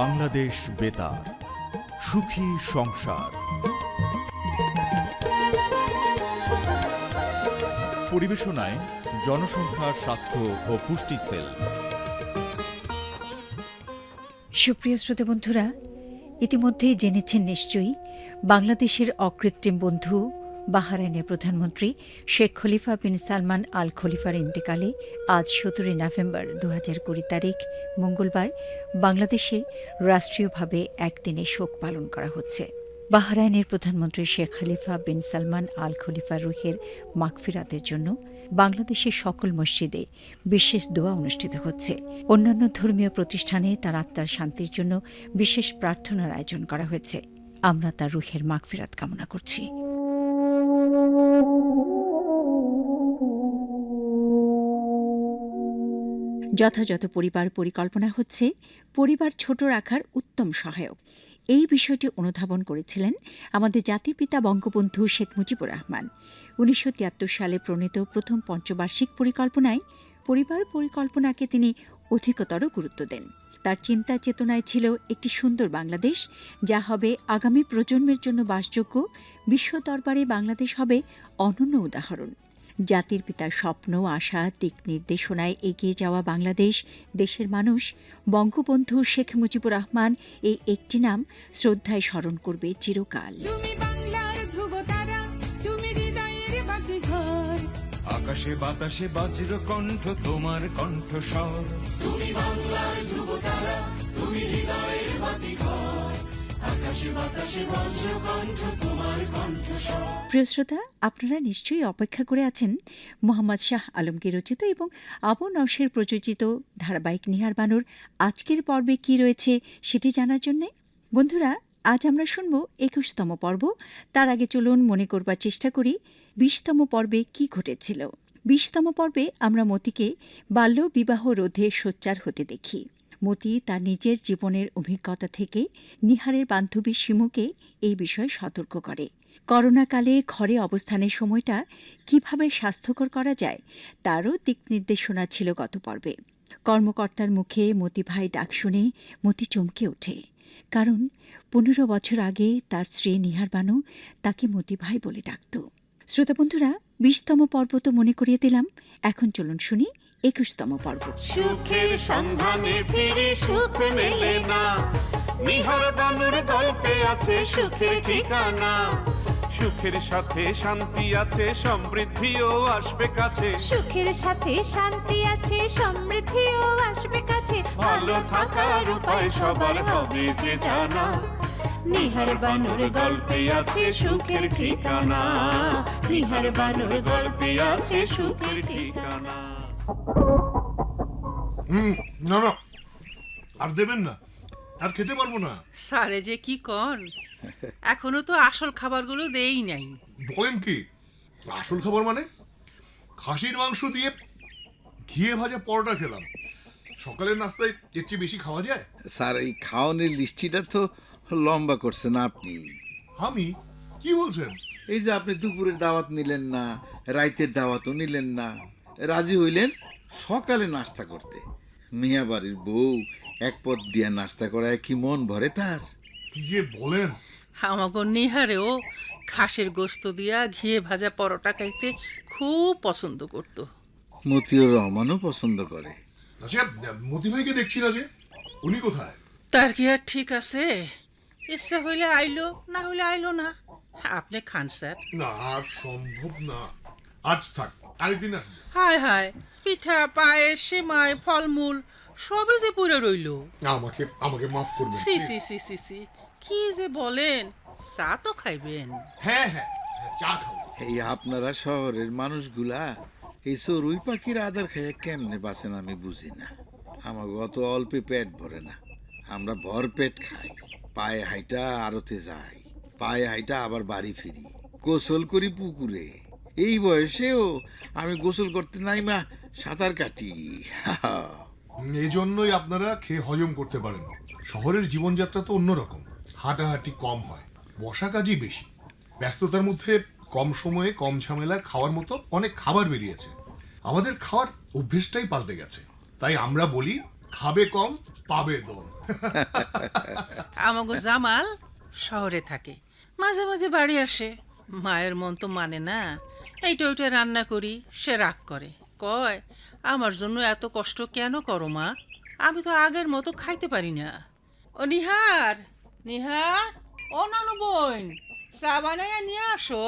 বাংলাদেশ বেতার, সুখী সংসার। পরিবেশনায় জনসংখ্যা, স্বাস্থ্য ও পুষ্টি সেল। সুপ্রিয় শ্রোতা বন্ধুরা, ইতিমধ্যেই জেনেছেন নিশ্চয়ই বাংলাদেশের অকৃত্রিম বন্ধু বাহারাইনের প্রধানমন্ত্রী শেখ খলিফা বিন সালমান আল খলিফার ইন্তেকালে আজ সতেরোই নভেম্বর দু হাজার কুড়ি তারিখ মঙ্গলবার বাংলাদেশে রাষ্ট্রীয়ভাবে একদিনে শোক পালন করা হচ্ছে। বাহরাইনের প্রধানমন্ত্রী শেখ খলিফা বিন সালমান আল খলিফার রুহের মাগফিরাতের জন্য বাংলাদেশের সকল মসজিদে বিশেষ দোয়া অনুষ্ঠিত হচ্ছে। অন্যান্য ধর্মীয় প্রতিষ্ঠানে তার আত্মার শান্তির জন্য বিশেষ প্রার্থনার আয়োজন করা হয়েছে। আমরা তার রুহের মাগফিরাত কামনা করছি। যথাযথ পরিবার পরিকল্পনা হচ্ছে পরিবার ছোট রাখার উত্তম সহায়ক। এই বিষয়টি অনুধাবন করেছিলেন আমাদের জাতির পিতা বঙ্গবন্ধু শেখ মুজিবুর রহমান। উনিশশো তিয়াত্তর সালে প্রণীত প্রথম পঞ্চবার্ষিক পরিকল্পনায় পরিবার পরিকল্পনাকে তিনি অধিকতর গুরুত্ব দেন। তার চিন্তা চেতনায় ছিল একটি সুন্দর বাংলাদেশ, যা হবে আগামী প্রজন্মের জন্য বাসযোগ্য, বিশ্ব দরবারে বাংলাদেশ হবে অনন্য উদাহরণ। জাতির পিতার স্বপ্ন আশা দিক নির্দেশনায় এগিয়ে যাওয়া বাংলাদেশ দেশের মানুষ বঙ্গবন্ধু শেখ মুজিবুর রহমান এই একটি নাম শ্রদ্ধায় স্মরণ করবে চিরকাল। আকাশে বাতাসে বাজর কণ্ঠ তোমার কণ্ঠস্বর। তুমি বাংলার ধ্রুব তারা তুমি হৃদয়ের বাকি প্রিয় শ্রোতা, আপনারা নিশ্চয়ই অপেক্ষা করে আছেন মোহাম্মদ শাহ আলমকে রচিত এবং আবু নওশের প্রযোজিত ধারাবাহিক নিহার বানুর আজকের পর্বে কি রয়েছে সেটি জানার জন্যে। বন্ধুরা, আজ আমরা শুনব একুশতম পর্ব। তার আগে চলুন মনে করবার চেষ্টা করি বিশতম পর্বে কি ঘটেছিল। বিশতম পর্বে আমরা মতিকে বাল্য বিবাহ রোধে সোচ্চার হতে দেখি। মতি তার নিজের জীবনের অভিজ্ঞতা থেকে নিহারের বান্ধবী শিমুকে এই বিষয়ে সতর্ক করে। করোনাকালে ঘরে অবস্থানের সময়টা কীভাবে স্বাস্থ্যকর করা যায় তারও দিক নির্দেশনা ছিল গত পর্বে। কর্মকর্তার মুখে মতি ভাই ডাক শুনে মতি চমকে ওঠে। কারণ পনেরো বছর আগে তার স্ত্রী নিহার বানু তাকে মতি ভাই বলে ডাকত। শ্রোতা বন্ধুরা, বিশতম পর্ব তো মনে করিয়ে দিলাম। এখন চলুন শুনি একুশতম পর্ব। সুখের সন্ধানে ফিরে সুখ মেলে না। নিহার বানুর গল্পে আছে সুখের ঠিকানা। সুখের সাথে শান্তি আছে সমৃদ্ধিও আসবে কাছে। সুখের সাথে শান্তি আছে সমৃদ্ধিও আসবে কাছে। ভালো থাকার উপায় সবার হবে যে জানা। নিহার বানুর গল্পে আছে সুখের ঠিকানা। নিহার বানুর গল্পে আছে সুখের ঠিকানা। হুম না না। আর দেবেন না। আর খেতে পারব না। সারে যে কি কন? এখনও তো আসল খাবারগুলো দেই নাই। বলেন কি? আসল খাবার মানে? খাসির মাংস দিয়ে ঘিয়ে ভাজা পরোটা খেলাম। সকালের নাস্তায় এর চেয়ে বেশি খাওয়া যায়? স্যার এই খাওয়ানোর লিস্টিটা তো লম্বা করছেন আপনি। আমি? কি বলছেন? এই যে আপনি দুপুরের দাওয়াত নিলেন না রাইতের দাওয়াতও নিলেন না। রাজি হইলেন সকালে নাস্তা করতে। মিয়া বাড়ির বউ এক পদ দিয়া নাস্তা করায় কি মন ভরে তার? কি যে বলেন? আমাগো নিহারেও খাসের গোস্ত দিয়া ঘিয়ে ভাজা পরোটা খাইতে খুব পছন্দ করত। মতিউর রহমানও পছন্দ করে। আচ্ছা মতি ভাইকে দেখছি না যে উনি কোথায়? তার কি আর ঠিক আছে? ইচ্ছা হইলে আইলো না হইলে আইলো না। আপনি খান স্যার। না সম্ভব না। আজ থাক। আরেকদিন আসব। হায় হায় পিঠা পায়েস সেমাই ফলমূল সবই যে পুরো রইল। আমাকে আমাকে মাফ করবেন সি সি সি সি সি কি যে বলেন চা তো খাইবেন। হ্যাঁ হ্যাঁ হ্যাঁ, চা খাব। এই আপনারা শহরের মানুষগুলা এই চড়ুই পাখির আদার খাইয়া কেমনে বাঁচেন আমি বুঝি না। আমার অত অল্পে পেট ভরে না। আমরা ভর পেট খাই। পায়ে হাইটা আড়তে যাই। পায়ে হাইটা আবার বাড়ি ফিরি। গোসল করি পুকুরে। এই বয়সেও আমি গোসল করতে নাই মা সাঁতার কাটি। এই জন্যই আপনারা খেয়ে হজম করতে পারেন। শহরের জীবনযাত্রা তো অন্যরকম। হাঁটাহাঁটি কম হয় বসা কাজই বেশি। ব্যস্ততার মধ্যে কম সময়ে কম ঝামেলা খাওয়ার মতো অনেক খাবার বেরিয়েছে। আমাদের খাওয়ার অভ্যেসটাই পাল্টে গেছে। তাই আমরা বলি খাবে কম পাবে দম। আমাগো জামাল শহরে থাকে মাঝে মাঝে বাড়ি আসে। মায়ের মন তো মানে না। এইটা ওইটা রান্না করি সে রাগ করে। কয় আমার জন্য এত কষ্ট কেন করো মা? আমি তো আগের মতো খাইতে পারি না। ও নিহার নিহার ও নানু বোন চা বানাইয়া নিয়ে আসো।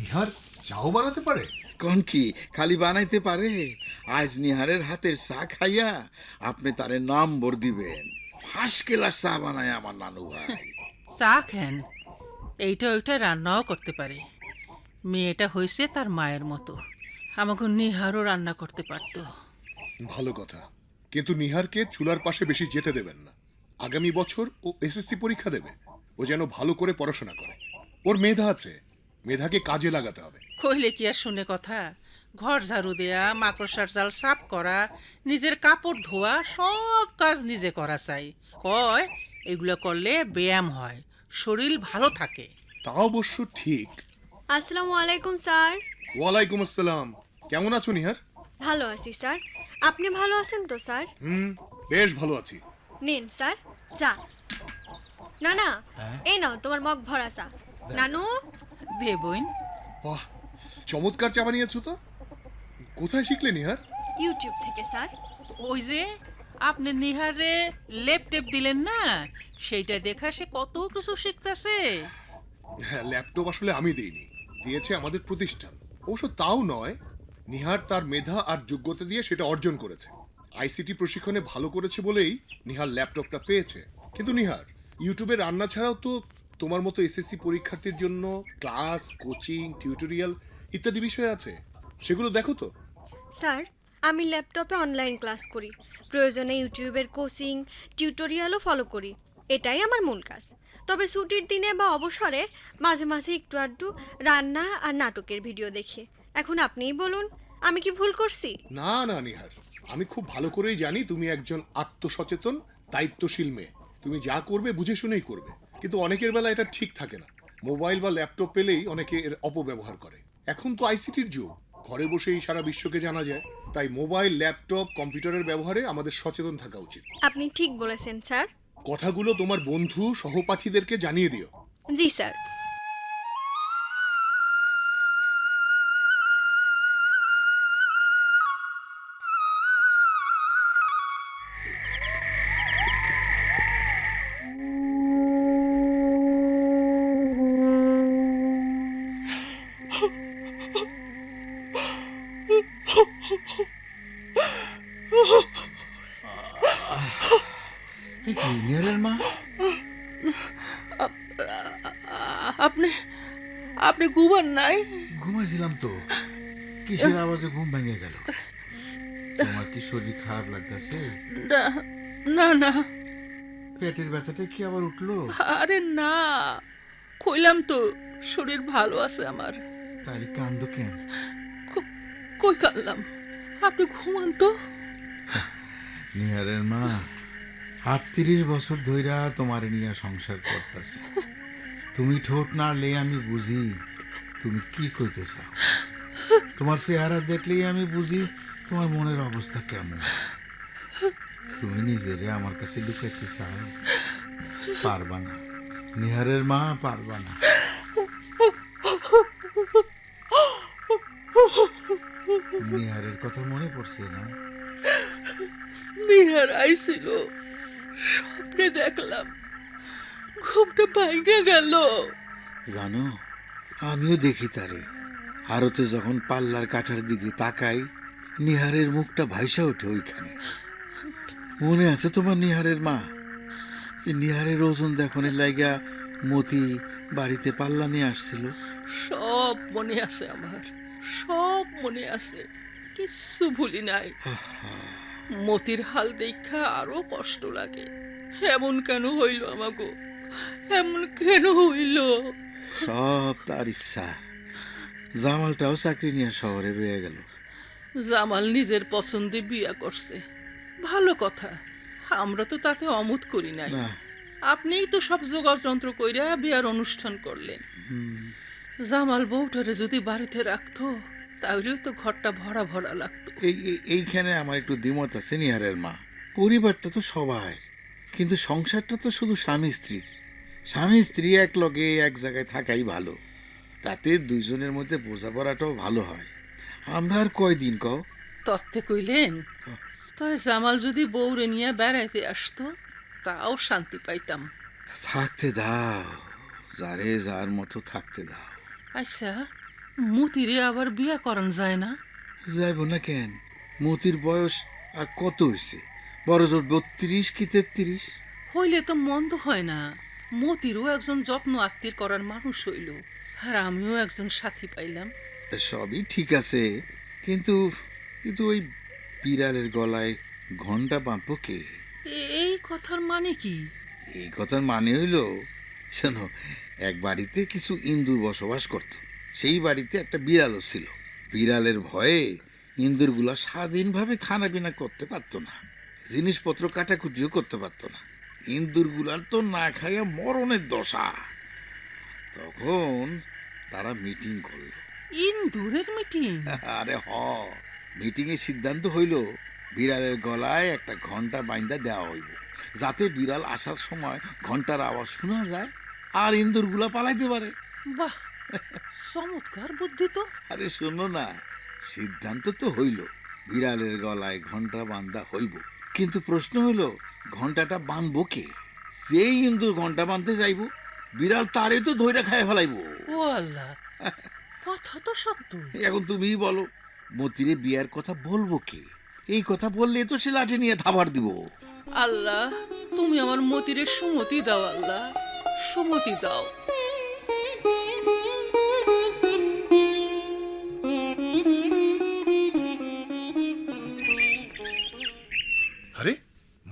নিহার চাও বানাতে পারে? কন কি খালি বানাইতে পারে? আজ নিহারের হাতের চা খাইয়া আপনি তারে নম্বর দিবেন। ফার্স্ট ক্লাস চা বানায় আমার নানু ভাই। চা খেন এইটা ওইটা রান্নাও করতে পারে। মেয়েটা হয়েছে তার মায়ের মতো। আমাকে নিহারও রান্না করতে পারতো। ভালো কথা। কিন্তু নিহারকে চুলার পাশে বেশি যেতে দেবেন না। আগামী বছর ও এসএসসি পরীক্ষা দেবে। ও যেন ভালো করে পড়াশোনা করে। ওর মেধা আছে। মেধাকে কাজে লাগাতে হবে। কইলে কি আর শুনে কথা? ঘর ঝাড়ু দেয়া মাকড়সার জাল সাফ করা নিজের কাপড় ধোয়া সব কাজ নিজে করা চাই। কয় এগুলো করলে ব্যায়াম হয়। শরীর ভালো থাকে। তা অবশ্য ঠিক। আসসালামু আলাইকুম স্যার। ওয়ালাইকুম আসসালাম। কেমন আছো নিহার? ভালো আছি স্যার। আপনি ভালো আছেন তো স্যার? হুম বেশ ভালো আছি। নিন স্যার। চা না না এই নাও তোমার মগ ভরা চা। নানু? দে বোন বাহ চমৎকার চা বানিয়েছো তো। কোথায় শিখলে নিহার? ইউটিউব থেকে স্যার। ওই যে আপনি নিহারে লেপ টেপ দিলেন না? সেইটা দেখা সে কত কিছু শিখতেছে। হ্যাঁ ল্যাপটপ আসলে আমি দিইনি। দিয়েছে আমাদের প্রতিষ্ঠান। অবশ্য তাও নয়, নিহার তার মেধা আর যোগ্যতা দিয়ে সেটা অর্জন করেছে। আইসিটি প্রশিক্ষণে ভালো করেছে বলেই নিহার ল্যাপটপটা পেয়েছে। কিন্তু নিহার, ইউটিউবে রান্না ছাড়াও তো তোমার মতো এসএসসি পরীক্ষার্থীর জন্য ক্লাস, কোচিং, টিউটোরিয়াল ইত্যাদি বিষয় আছে। সেগুলো দেখো তো। স্যার, আমি ল্যাপটপে অনলাইন ক্লাস করি। প্রয়োজনে ইউটিউবের কোচিং, টিউটোরিয়ালও ফলো করি। এটাই আমার মূল কাজ। তবে ছুটির দিনে বা অবসরে মাঝে মাঝে একটু আধটু রান্না আর নাটকের ভিডিও দেখি। এখন আপনিই বলুন আমি কি ভুল করছি? না না নিহার। আমি খুব ভালো করেই জানি তুমি একজন আত্মসচেতন দায়িত্বশীল মেয়ে। তুমি যা করবে বুঝে শুনেই করবে। কিন্তু অনেকের বেলা এটা ঠিক থাকে না। মোবাইল বা ল্যাপটপ পেলেই অনেকে এর অপব্যবহার করে। এখন তো আইসিটির যুগ। ঘরে বসেই সারা বিশ্বকে জানা যায়। তাই মোবাইল ল্যাপটপ কম্পিউটারের ব্যবহারে আমাদের সচেতন থাকা উচিত। আপনি ঠিক বলেছেন স্যার। কথাগুলো তোমার বন্ধু সহপাঠীদেরকে জানিয়ে দিও। জি স্যার। গুবার নাই। ঘুমাইছিলাম তো। কিসের আওয়াজে ঘুম ভেঙে গেল? তোমার কি শরীর খারাপ লাগতেছে? না না না। পেটের ব্যথাটা কি আবার উঠল? আরে না কইলাম তো শরীর ভালো আছে আমার। তাই কান্দ কেন? কই কানলাম আপনি ঘুমান তো। নিহারের মা আটত্রিশ বছর ধইরা তোমার নিয়ে সংসার করতেছে। তুমি ঠোঁট নাড়লে আমি বুঝি। তুমি কি কইতে চাও? তোমার চেহারা দেখলেই আমি বুঝি তোমার মনের অবস্থা কেমন। তুমি নিজেরে আমার কাছে লুকাইতে চাও? পারবা না। নিহারের মা পারবা না। নিহারের কথা মনে পড়ছে না? নিহার আইছিল। স্বপ্নে দেখলাম। ঘুমটা ভাঙে গেল। জানো আমিও দেখি তারে। আরতে যখন পাল্লার কাঠার দিকে তাকাই নিহারের মুখটা ভাইসা ওঠে ওইখানে। মনে আছে তোমার নিহারের মা? যে নিহারের ওজন দেখনের লাইগা মতি বাড়িতে পাল্লা নিয়ে আসছিল। সব মনে আছে আমার সব মনে আছে। কিচ্ছু ভুলি নাই। মতির হাল দেখা আরও কষ্ট লাগে। এমন কেন হইল আমাগো? এমন কেন হইল? সব তার ইচ্ছা। জামালটাও চাকরি নিয়ে শহরে রয়ে গেল। জামাল নিজের পছন্দে বিয়া করছে। ভালো কথা আমরা তো তাতে অমত করি নাই। না। আপনিই তো সব যোগাযন্ত্র কইরা বিয়ার অনুষ্ঠান করলেন। জামাল বউটারে যদি বাড়িতে রাখতো তাহলেও তো ঘরটা ভরা ভরা লাগতো। এই এই- এইখানে আমার একটু দ্বিমত আছে নিহারের মা। পরিবারটা তো সবার কিন্তু সংসারটা তো শুধু স্বামী স্ত্রীর স্বামী স্ত্রী এক লগে এক জায়গায় থাকাই ভালো। তাতে দুইজনের মধ্যে বোঝাপড়াটাও ভালো হয়। আমরা আর কয়দিন কও? তত্ত্বে কইলেন তাই জামাল যদি বউরে নিয়ে বেড়াইতে আসতো তাও শান্তি পাইতাম। থাকতে দাও যারে যার মতো থাকতে দাও। আচ্ছা মতিরে আবার বিয়া করান যায় না? যাইব না কেন? মতির বয়স আর কত হয়েছে বড় জোর বত্রিশ কি তেত্রিশ? হইলে তো মন্দ হয় না। মতিরও একজন যত্ন আত্মীর করার মানুষ হইল আর আমিও একজন সাথী পাইলাম। সবই ঠিক আছে কিন্তু কিন্তু ওই বিড়ালের গলায় ঘণ্টা বাঁধবো কে? এই কথার মানে কি? এই কথার মানে হইল শোনো এক বাড়িতে কিছু ইন্দুর বসবাস করত সেই বাড়িতে একটা বিড়ালও ছিল। বিড়ালের ভয়ে ইন্দুরগুলা স্বাধীনভাবে খানা পিনা করতে পারতো না জিনিসপত্র কাটাকুটিও করতে পারতো না। ইন্দুরগুলার তো না খাইয়া মরণের দশা। তখন তারা মিটিং করল। ইন্দুরের মিটিং? আরে হ মিটিং এর সিদ্ধান্ত হইল বিড়ালের গলায় একটা ঘণ্টা বাইন্দা দেওয়া হইব যাতে বিড়াল আসার সময় ঘণ্টার আওয়াজ শোনা যায় আর ইন্দুরগুলা পালাইতে পারে। বাহ চমৎকার বুদ্ধি তো। আরে শোনো না সিদ্ধান্ত তো হইল বিড়ালের গলায় ঘণ্টা বান্ধা হইব। কিন্তু প্রশ্ন হইল ঘন্টাটা বাঁধবো কে? যেই ইন্দুর ঘণ্টা বাঁধতে যাইব বিড়াল তারে তো ধৈর্য খায় ফেলাইব। ও আল্লাহ কথা তো সত্য। এখন তুমিই বলো মতিরে বিয়ার কথা বলব কে? এই কথা বললে তো সে লাঠি নিয়ে থাবার দিব। আল্লাহ তুমি আমার মতিরে সুমতি দাও আল্লাহ সুমতি দাও।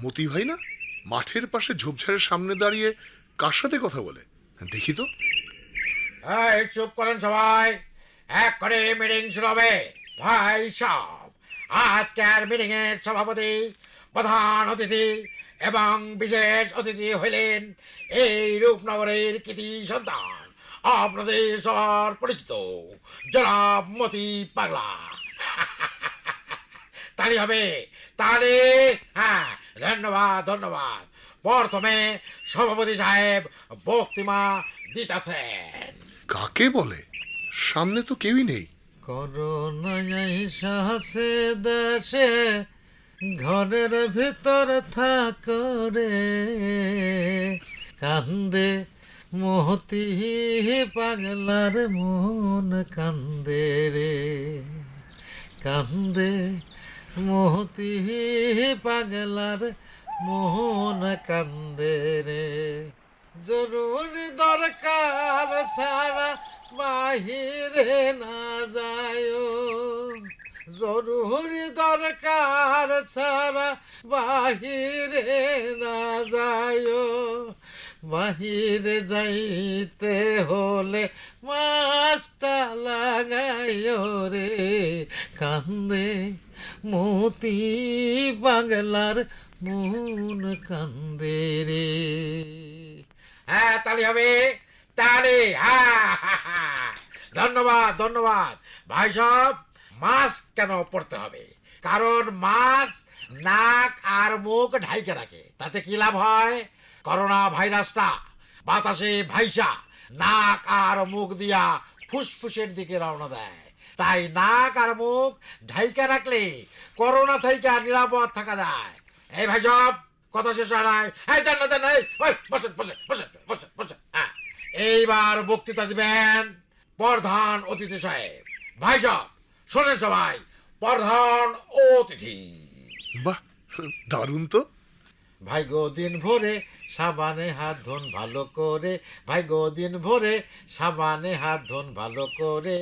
মতি ভাই না মাঠের পাশে ঝোপঝাড়ের সামনে দাঁড়িয়ে কার সাথে কথা বলে? দেখি তো। এই, চুপ করেন সবাই। এক করে মিটিং শুরু হবে। ভাই সব আজকের মিটিং এর সভাপতি, প্রধান অতিথি এবং বিশেষ অতিথি হইলেন এই রূপনগরের কৃতি সন্তান। আপনাদের সবার পরিচিত জনাব মতি পাগলা। তালি হবে। তালি হ্যাঁ ধন্যবাদ ধন্যবাদ। প্রথমে সভাপতি সাহেব বক্তিমা দিতেছেন। কাকে বলে? সামনে তো কেউই নেই। করোনায় সাহসে দেশে ঘরের ভিতর থাকরে কান্দে মহতি পাগলার মন কান্দে রে। কান্দে মহতি পাগলার মোহন কান্দে রে। জরুরি দরকার সারা বাহিরে না যায় জরুরি দরকার ছাড়া বাহিরে না যায় বাহিরে যাইতে হলে মাস্কটা লাগাইও রে। কান্দে মতি বাংলার মন কান্দে রে হ্যাঁ তালি হবে হ্যাঁ। ধন্যবাদ ধন্যবাদ ভাই সব মাস্ক কেন পড়তে হবে কারণ মাস্ক নাক আর মুখ ঢাইকে রাখে তাতে কি লাভ হয় করোনা ভাইরাসটা বাতাসে ভাইসা নাক আর মুখ দিয়া ফুসফুসের দিকে রওনা দেয় তাই নাক আর মুখ ঢাইকা রাখলে করোনা থেকে নিরাপদ থাকা যায়। এই ভাই সব কথা শেষ হয় নাই? এই জান না জান এই ওই বসেন বসেন বসেন বসেন বসেন এইবার বক্তৃতা দিবেন প্রধান অতিথি সাহেব। ভাই সব শোনেন সবাই প্রধান অতিথি। বাহ দারুণ তো। ভাই গো দিন ভোরে সাবানে হাত ধন ভালো করে। ভাই গো দিন ভোরে সাবানে হাত ধন ভালো করে।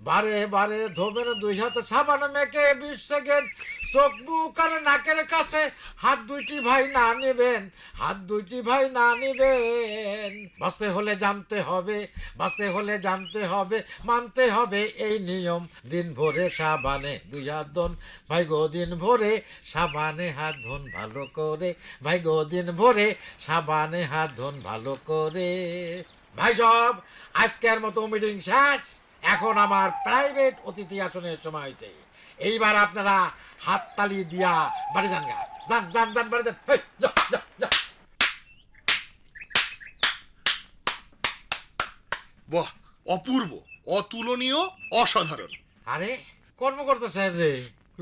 বারে বারে ধোবেন দুই হাতে সাবান, মেখে বিশ সেকেন্ড চোখ মুখ আর নাকের কাছে হাত দুইটি ভাই না নেবেন, হাত দুইটি ভাই না নেবেন। বাঁচতে হলে জানতে হবে, বাঁচতে হলে জানতে হবে, মানতে হবে এই নিয়ম। দিন ভোরে সাবানে দুই হাত ধন, ভাই গো দিন ভোরে সাবানে হাত ধন ভালো করে। ভাই গো দিন ভোরে সাবানে হাত ধন ভালো করে। ভাই সব আজকের মতো মিটিং শেষ। এখন আমার প্রাইভেট অতিথি আসনের সময় হয়েছে। এইবার আপনারা হাততালি দিয়া বাড়ি যান গা। যান যান যান বাড়ি যান। বাহ অপূর্ব অতুলনীয় অসাধারণ। আরে কর্মকর্তা সাহেব যে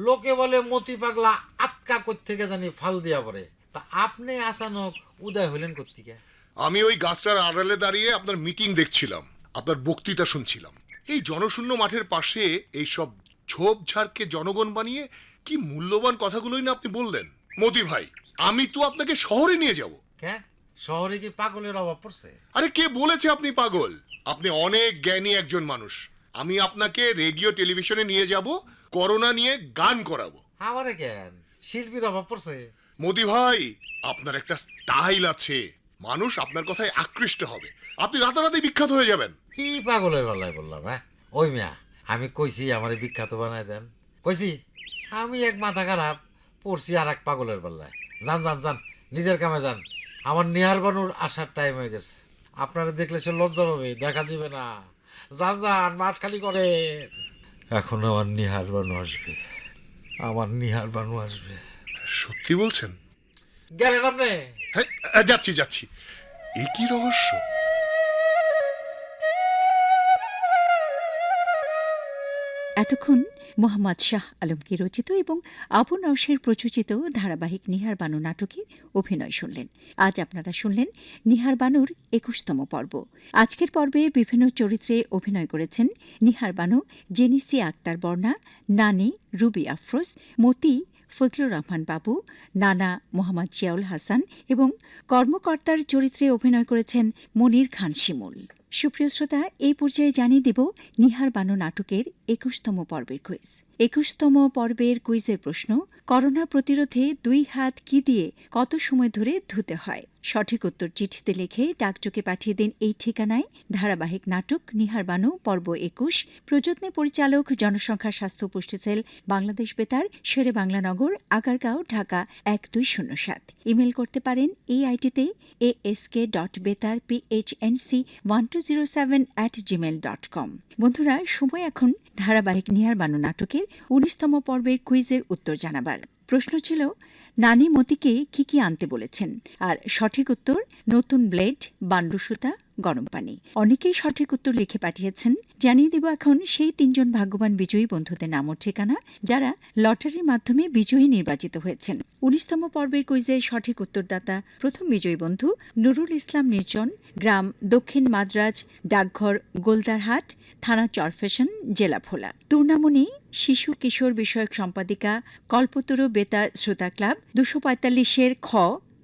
লোকে বলে মতি পাগলা আটকা থেকে জানি ফাল দিয়া পড়ে। তা আপনি আচানক উদয় হইলেন কোত্থেকে? আমি ওই গাছটার আড়ালে দাঁড়িয়ে আপনার মিটিং দেখছিলাম আপনার বক্তৃতা শুনছিলাম। এই জনশূন্য মাঠের পাশে এই সব ঝোপঝাড়কে জনগণ বানিয়ে কি মূল্যবান কথাগুলোই না আপনি বললেন? মোদি ভাই আমি তো আপনাকে শহরে নিয়ে যাব। কেন শহরে কি পাগলের অভাব পড়ছে? আরে কে বলেছে আপনি পাগল? আপনি অনেক জ্ঞানী একজন মানুষ। আমি আপনাকে রেডিও টেলিভিশনে নিয়ে যাব করোনা নিয়ে গান করাবো। আমারে কেন? শিল্পীর অভাব পড়ছে। মোদি ভাই আপনার একটা স্টাইল আছে। মানুষ আপনার কথায় আকৃষ্ট হবে। আপনি রাতারাতি বিখ্যাত হয়ে যাবেন। কি পাগলের বেলায় বললাম হ্যাঁ? ওই মিয়া আমি কইছি আমার বিখ্যাত বানাই দেন। কইছি আমি এক মাথা খারাপ পড়ছি আর এক পাগলের বেলায় যান যান যান নিজের কামে যান। আমার নিহার বানুর আসার টাইম হয়ে গেছে। আপনারা দেখলে সে লজ্জা পাবে দেখা দিবে না। যান যান মাঠ খালি করে এখন আমার নিহার বানু আসবে। আমার নিহার বানু আসবে। সত্যি বলছেন? গেলেন আপনি? হ্যাঁ যাচ্ছি যাচ্ছি। এ কি রহস্য? এতক্ষণ মোহাম্মদ শাহ আলমকে রচিত এবং আবু নওশের প্রযোজিত ধারাবাহিক নিহার বানু নাটকে অভিনয় শুনলেন। আজ আপনারা শুনলেন নিহার বানুর একুশতম পর্ব। আজকের পর্বে বিভিন্ন চরিত্রে অভিনয় করেছেন নিহার বানু, জেনিসি আক্তার বর্ণা নানি, রুবি আফরোজ, মতি ফজলুর রহমান বাবু, নানা মোহাম্মদ জিয়াউল হাসান এবং কর্মকর্তার চরিত্রে অভিনয় করেছেন মনির খান শিমুল। সুপ্রিয় শ্রোতা, এই পর্যায়ে জানিয়ে দেব নিহার বানু নাটকের একুশতম পর্বের কুইজ একুশতম পর্বের কুইজের প্রশ্ন, করোনা প্রতিরোধে দুই হাত কি দিয়ে কত সময় ধরে ধুতে হয়? সঠিক উত্তর চিঠিতে লিখে ডাকযোগে পাঠিয়ে দিন এই ঠিকানায়। ধারাবাহিক নাটক, নিহার বানু, পর্ব একুশ। প্রযত্নে পরিচালক জনসংখ্যা স্বাস্থ্য পুষ্টি সেল, বাংলাদেশ বেতার, শেরে বাংলানগর আগারগাঁও, ঢাকা এক দুই শূন্য সাত। ইমেল করতে পারেন এই আইটিতে এএসকে ডট বেতার PHNC one two zero seven at Gmail dot com বন্ধুরা, সময় এখন ধারাবাহিক নিহার বানু নাটকের উনিশতম পর্বের কুইজের উত্তর জানাবার। প্রশ্ন ছিল নানি মতিকে কি কি আনতে বলেছেন? আর সঠিক উত্তর, নতুন ব্লেড, বান্ডু সুতা, গরম পানি। অনেকেই সঠিক উত্তর লিখে পাঠিয়েছেন। জানিয়ে দেব এখন সেই তিনজন ভাগ্যবান বিজয়ী বন্ধুদের নাম ও ঠিকানা, যারা লটারির মাধ্যমে বিজয়ী নির্বাচিত হয়েছেন। উনিশতম পর্বের কুইজের সঠিক উত্তরদাতা, প্রথম বিজয়ী বন্ধু, নুরুল ইসলাম নির্জন, গ্রাম, দক্ষিণ মাদ্রাজ, ডাকঘর, গোলদারহাট, থানা চরফেশন জেলা ভোলা। টুর্নামনি শিশু কিশোর বিষয়ক সম্পাদিকা, কল্পতরু বেতার শ্রোতা ক্লাব দুশো পঁয়তাল্লিশের খ,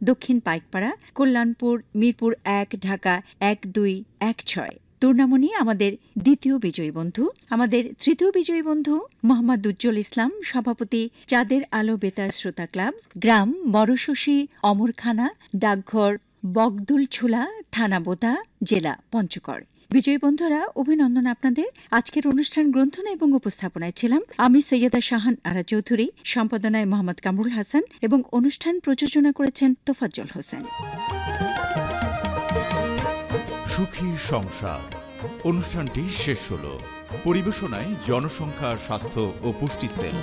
দক্ষিণ পাইকপাড়া, কল্যাণপুর, মিরপুর এক, ঢাকা এক দুই এক ছয়। টুর্নামনি আমাদের দ্বিতীয় বিজয়ী বন্ধু। আমাদের তৃতীয় বিজয়ী বন্ধু মোহাম্মদ উজ্জ্বল ইসলাম, সভাপতি চাঁদের আলো বেতার শ্রোতা ক্লাব, গ্রাম বড়শশী অমরখানা, ডাকঘর বগদুলছুলা, থানা বোদা জেলা পঞ্চগড়। বিজয়ী বন্ধুরা, অভিনন্দন আপনাদের। আজকের অনুষ্ঠান গ্রন্থনা এবং উপস্থাপনায় ছিলাম আমি সৈয়দা শাহান আরা চৌধুরী, সম্পাদনায় মোহাম্মদ কামরুল হাসান এবং অনুষ্ঠান প্রযোজনা করেছেন তোফাজ্জল হোসেন। সুখী সংসার। অনুষ্ঠানটি শেষ হল। পরিবেশনায় জনসংখ্যা, স্বাস্থ্য ও পুষ্টি সেল।